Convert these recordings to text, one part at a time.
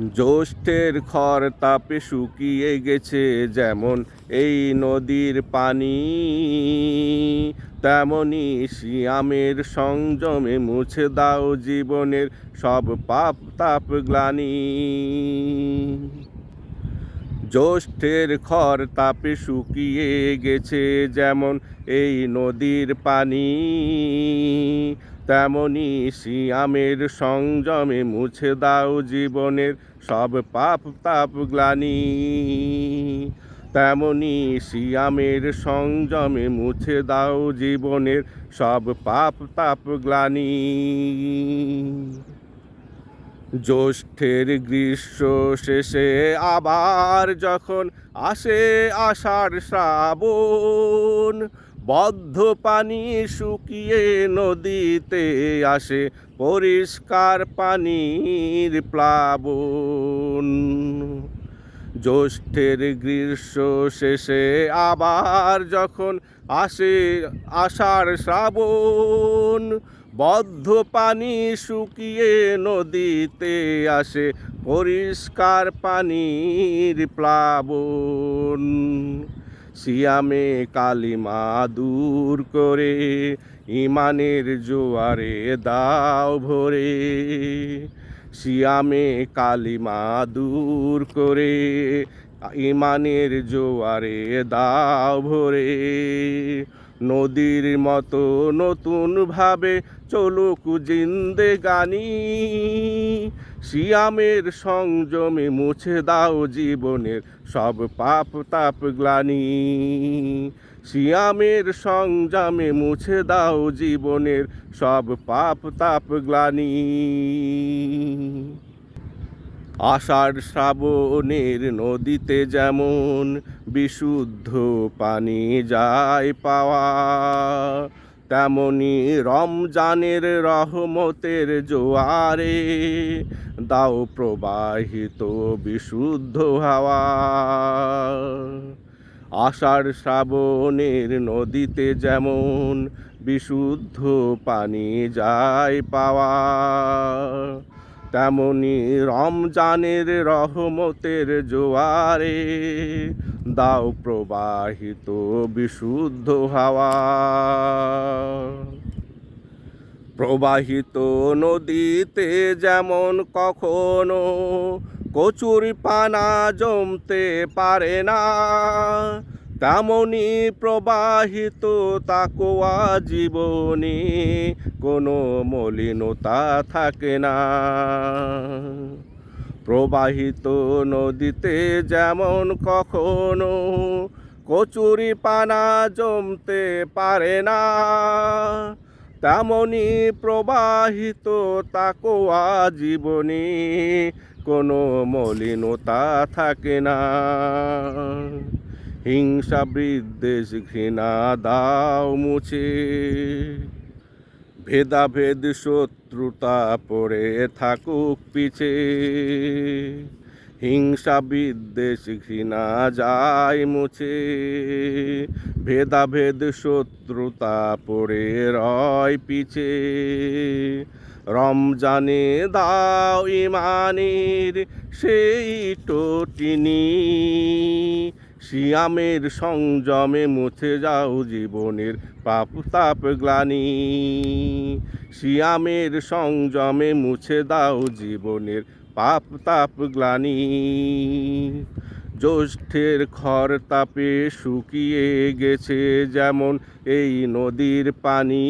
জ্যৈষ্ঠের খর তাপে শুকিয়ে গেছে, যেমন এই নদীর পানি। তেমনি শিয়ামের সংযমে মুছে দাও জীবনের সব পাপ তাপ গ্লানি। জ্যৈষ্ঠের খর তাপে শুকিয়ে গেছে, যেমন এই নদীর পানি। তেমনি শিয়ামের সংযমে মুছে দাও জীবনের সব পাপ তাপ গ্লানি। তেমনি শিয়ামের সংযমে মুছে দাও জীবনের সব পাপ তাপ গ্লানি। জ্যৈষ্ঠের গ্রীষ্ম শেষে আবার যখন আসে আষাঢ় শ্রাবণ বদ্ধ পানি শুকিয়ে নদীতে আসে পরিষ্কার পানির প্লাবন। জ্যৈষ্ঠের গ্রীষ্ম শেষে আবার যখন আসে আষাঢ় শ্রাবণ বদ্ধ পানি শুকিয়ে নদীতে আসে পরিষ্কার পানির প্লাবন। সিয়ামে কালিমা দূর করে, ইমানের জোয়ারে দাও ভরে। সিয়ামে কালিমা দূর করে, ইমানের জোয়ারে দাও ভরে। নদীর মতো নতুন ভাবে চলুক জিন্দে গানি। শিয়ামের সংযমে মুছে দাও জীবনের সব পাপ তাপ গ্লানি। শিয়ামের সংযমে মুছে দাও জীবনের সব পাপ তাপ গ্লানি। আষাঢ় শ্রাবণের নদীতে যেমন বিশুদ্ধ পানি যায় পাওয়া, তেমনি রমজানের রহমতের জোয়ারে দাও প্রবাহিত বিশুদ্ধ হাওয়া। আষাঢ় শ্রাবণের নদীতে যেমন বিশুদ্ধ পানি যায় পাওয়া তেমনি রমজানের রহমতের জোয়ারে দাও প্রবাহিত বিশুদ্ধ হাওয়া। প্রবাহিত নদীতে যেমন কখনো কচুর পানা জমতে পারে না তেমনি প্রবাহিত তাকোয়া জীবনে কোনো মলিনতা থাকে না। প্রবাহিত নদীতে যেমন কখনো কচুরি পানা জমতে পারে না, তেমনি প্রবাহিত তাকোয়া জীবনে কোনো মলিনতা থাকে না। হিংসা বিদ্বেষ ঘৃণা দাও মুছে। ভেদাভেদ শত্রুতা পড়ে থাকুক পিছে। হিংসা বিদ্বেষ ঘৃণা যায় মুছে। ভেদাভেদ শত্রুতা পড়ে রয় পিছে। রমজানে দাও ইমানের সেই টোটিনি। শিয়ামের সংযমে মুছে যাও জীবনের পাপ তাপ গ্লানি। শিয়ামের সংযমে মুছে দাও জীবনের পাপ তাপ গ্লানি। জ্যৈষ্ঠের খর তাপে শুকিয়ে গেছে যেমন এই নদীর পানি।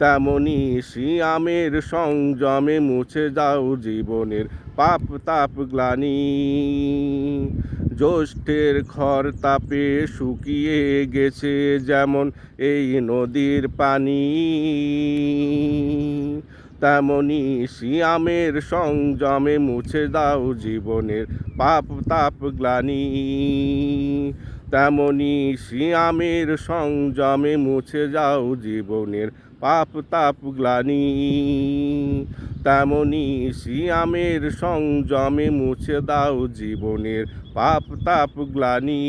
তেমনি শিয়ামের সংযমে মুছে যাও জীবনের পাপ তাপ গ্লানি। জ্যৈষ্ঠের খর তাপে শুকিয়ে গেছে যেমন এই নদীর পানি। তেমনি শিয়ামের সংযমে মুছে দাও জীবনের পাপ তাপ গ্লানি। তেমনি শিয়ামের সংযমে মুছে যাও জীবনের পাপ তাপ গ্লানি। তেমনি শিয়ামের সংযমে মুছে দাও জীবনের পাপ তাপ গ্লানি।